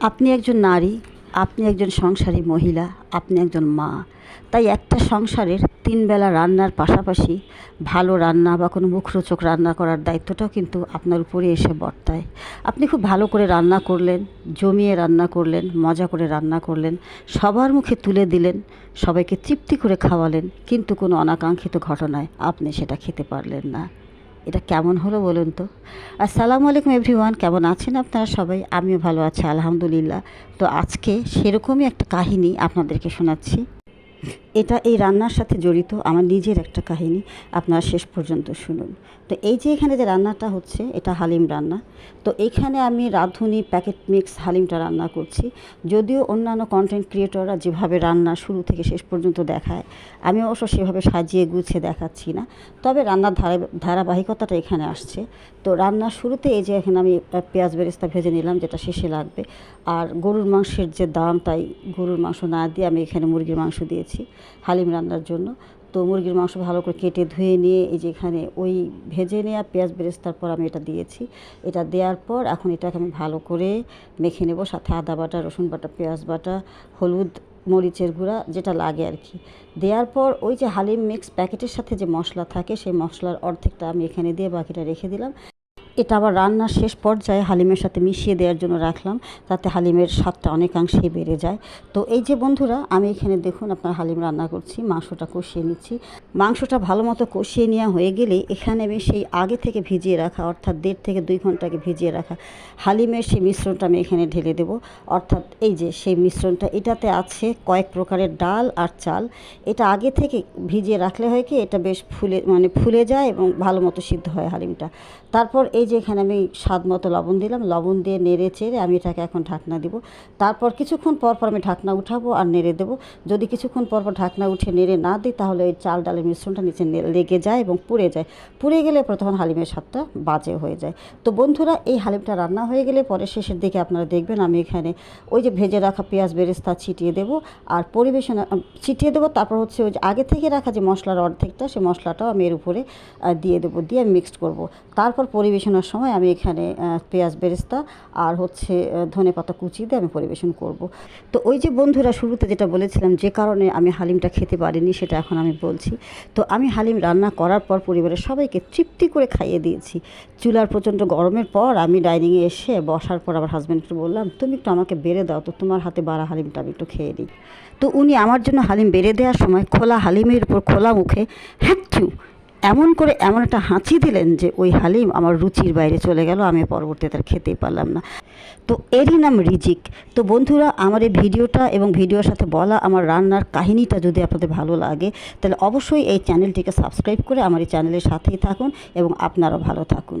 আপনি একজন নারী, আপনি একজন সংসারী মহিলা, আপনি একজন মা। তাই একটা সংসারের তিন বেলা রান্নার পাশাপাশি ভালো রান্না বা কোনো মুখরোচক রান্না করার দায়িত্বটাও কিন্তু আপনার উপরে এসে বর্তায়। আপনি খুব ভালো করে রান্না করলেন, জমিয়ে রান্না করলেন, মজা করে রান্না করলেন, সবার মুখে তুলে দিলেন, সবাইকে তৃপ্তি করে খাওয়ালেন, কিন্তু কোনো অনাকাঙ্ক্ষিত ঘটনায় আপনি সেটা খেতে পারলেন না। এটা কেমন হলো বলুন তো? আসসালামু আলাইকুম এভরিওয়ান, কেমন আছেন আপনারা সবাই? আমিও ভালো আছি, আলহামদুলিল্লাহ। তো আজকে সেরকমই একটা কাহিনী আপনাদেরকে শোনাচ্ছি। এটা এই রান্নার সাথে জড়িত আমার নিজের একটা কাহিনী, আপনারা শেষ পর্যন্ত শুনুন। তো এই যে এখানে যে রান্নাটা হচ্ছে, এটা হালিম রান্না। তো এখানে আমি রাঁধুনি, প্যাকেট মিক্স হালিমটা রান্না করছি। যদিও অন্যান্য কন্টেন্ট ক্রিয়েটররা যেভাবে রান্না শুরু থেকে শেষ পর্যন্ত দেখায়, আমি অবশ্য সেভাবে সাজিয়ে গুছিয়ে দেখাচ্ছি না। তবে রান্নার ধারা, ধারাবাহিকতাটা এখানে আসছে। তো রান্নার শুরুতে এই যে এখানে আমি পেঁয়াজ বেরেস্তা ভেজে নিলাম, যেটা শেষে লাগবে। আর গরুর মাংসের যে দাম, তাই গরুর মাংস না দিয়ে আমি এখানে মুরগির মাংস দিয়েছি। হালিম রান্নার জন্য। তো মুরগির মাংস ভালো করে কেটে ধুয়ে নিয়ে এই যে এখানে ওই ভেজে নেওয়া পেঁয়াজ বেরেস্তার পর আমি এটা দিয়েছি। এটা দেওয়ার পর এখন এটাকে আমি ভালো করে মেখে নেব। সাথে আদা বাটা, রসুন বাটা, পেঁয়াজ বাটা, হলুদ, মরিচের গুঁড়া, যেটা লাগে আর কি। দেওয়ার পর ওই যে হালিম মিক্স প্যাকেটের সাথে যে মশলা থাকে, সেই মশলার অর্ধেকটা আমি এখানে দিয়ে বাকিটা রেখে দিলাম। এটা আবার রান্নার শেষ পর্যায়ে হালিমের সাথে মিশিয়ে দেওয়ার জন্য রাখলাম, তাতে হালিমের স্বাদটা অনেকাংশেই বেড়ে যায়। তো এই যে বন্ধুরা, আমি এখানে দেখুন আপনার হালিম রান্না করছি, মাংসটা কষিয়ে নিচ্ছি। মাংসটা ভালো মতো কষিয়ে নেওয়া হয়ে গেলে এখানে আমি সেই আগে থেকে ভিজিয়ে রাখা, অর্থাৎ দেড় থেকে দুই ঘন্টাকে ভিজিয়ে রাখা হালিমের সেই মিশ্রণটা আমি এখানে ঢেলে দেবো। অর্থাৎ এই যে সেই মিশ্রণটা, এটাতে আছে কয়েক প্রকারের ডাল আর চাল। এটা আগে থেকে ভিজিয়ে রাখলে হয় কি, এটা বেশ ফুলে মানে ফুলে যায় এবং ভালো মতো সিদ্ধ হয় হালিমটা। তারপর এই যে এখানে আমি স্বাদ মতো লবণ দিলাম, লবণ দিয়ে নেড়ে চেড়ে আমি এটাকে এখন ঢাকনা দিব। তারপর কিছুক্ষণ পর পর আমি ঢাকনা উঠাবো আর নেড়ে দেবো। যদি কিছুক্ষণ পর পর ঢাকনা উঠে নেড়ে না দিই, তাহলে ওই চাল ডালের মিশ্রণটা নিচে লেগে যায় এবং পুড়ে যায়। পুড়ে গেলে পরে তখন হালিমের স্বাদটা বাজে হয়ে যায়। তো বন্ধুরা, এই হালিমটা রান্না হয়ে গেলে পরে শেষের দিকে আপনারা দেখবেন আমি এখানে ওই যে ভেজে রাখা পেঁয়াজ বেরেস্তা ছিটিয়ে দেবো আর পরিবেশন, ছিটিয়ে দেবো। তারপর হচ্ছে ওই যে আগে থেকে রাখা যে মশলার অর্ধেকটা সেই মশলাটাও আমি এর উপরে দিয়ে দেবো, দিয়ে আমি মিক্সড করব। তারপর পরিবেশনের সময় আমি এখানে পেঁয়াজ বেরেস্তা আর হচ্ছে ধনে পাতা কুচি দিয়ে আমি পরিবেশন করব। তো ওই যে বন্ধুরা শুরুতে যেটা বলেছিলাম যে কারণে আমি হালিমটা খেতে পারিনি, সেটা এখন আমি বলছি। তো আমি হালিম রান্না করার পর পরিবারের সবাইকে তৃপ্তি করে খাইয়ে দিয়েছি। চুলার প্রচণ্ড গরমের পর আমি ডাইনিংয়ে এসে বসার পর আবার হাজব্যান্ডকে বললাম, তুমি একটু আমাকে বেড়ে দাও, তো তোমার হাতে বাড়া হালিমটা আমি একটু খেয়ে নিই। তো উনি আমার জন্য হালিম বেড়ে দেওয়ার সময় খোলা হালিমের উপর খোলা মুখে হ্যাঁচু এমন করে এমন একটা হাঁচি দিলেন যে ওই হালিম আমার রুচির বাইরে চলে গেল, আমি পরবর্তীতে আর খেতেই পারলাম না। তো এরই নাম রিজিক। তো বন্ধুরা, আমার এই ভিডিওটা এবং ভিডিওর সাথে বলা আমার রান্নার কাহিনীটা যদি আপনাদের ভালো লাগে, তাহলে অবশ্যই এই চ্যানেলটিকে সাবস্ক্রাইব করে আমার এই চ্যানেলের সাথেই থাকুন এবং আপনারাও ভালো থাকুন।